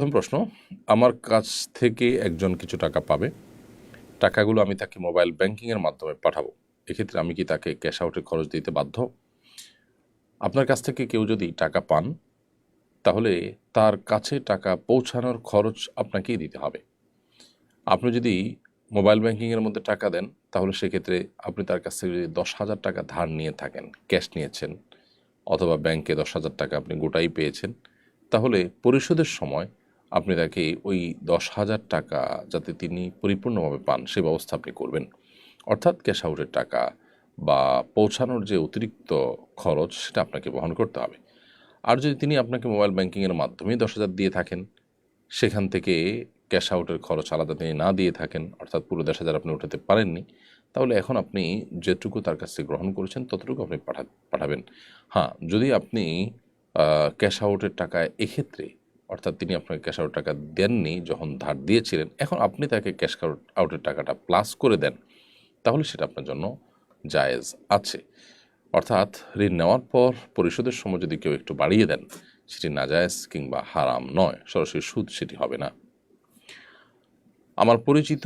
প্রথম প্রশ্ন, আমার কাছ থেকে একজন কিছু টাকা পাবে, টাকাগুলো আমি তাকে মোবাইল ব্যাংকিংয়ের মাধ্যমে পাঠাবো। এক্ষেত্রে আমি কি তাকে ক্যাশ আউটের খরচ দিতে বাধ্য? আপনার কাছ থেকে কেউ যদি টাকা পান, তাহলে তার কাছে টাকা পৌঁছানোর খরচ আপনাকেই দিতে হবে। আপনি যদি মোবাইল ব্যাংকিংয়ের মধ্যে টাকা দেন, তাহলে সেক্ষেত্রে আপনি তার কাছ থেকে যদি দশ হাজার টাকা ধার নিয়ে থাকেন ক্যাশ নিয়েছেন, অথবা ব্যাংকে দশ হাজার টাকা আপনি গোটাই পেয়েছেন, তাহলে পরিশোধের সময় আপনি তাকে ওই দশ হাজার টাকা যাতে তিনি পরিপূর্ণভাবে পান, সে ব্যবস্থা আপনি করবেন। অর্থাৎ ক্যাশ আউটের টাকা বা পৌঁছানোর যে অতিরিক্ত খরচ, সেটা আপনাকে বহন করতে হবে। আর যদি তিনি আপনাকে মোবাইল ব্যাঙ্কিংয়ের মাধ্যমে দশ হাজার দিয়ে থাকেন, সেখান থেকে ক্যাশ আউটের খরচ আলাদা তিনি না দিয়ে থাকেন, অর্থাৎ পুরো দশ হাজার আপনি উঠাতে পারেননি, তাহলে এখন আপনি যেটুকু তার কাছ থেকে গ্রহণ করেছেন, ততটুকু আপনি পাঠা, পাঠাবেন। হ্যাঁ যদি আপনি ক্যাশ আউটের টাকা এক্ষেত্রে অর্থাৎ তিনি আপনাকে ক্যাশ আউট টাকা দেননি, যখন ধার দিয়েছিলেন, এখন আপনি তাকে ক্যাশ আউটের টাকাটা প্লাস করে দেন, তাহলে সেটা আপনার জন্য জায়েজ আছে। অর্থাৎ ঋণ নেওয়ার পর পরিশোধের সময় যদি কেউ একটু বাড়িয়ে দেন, সেটি নাজায়েজ কিংবা হারাম নয়, সরাসরি সুদ সেটি হবে না। আমার পরিচিত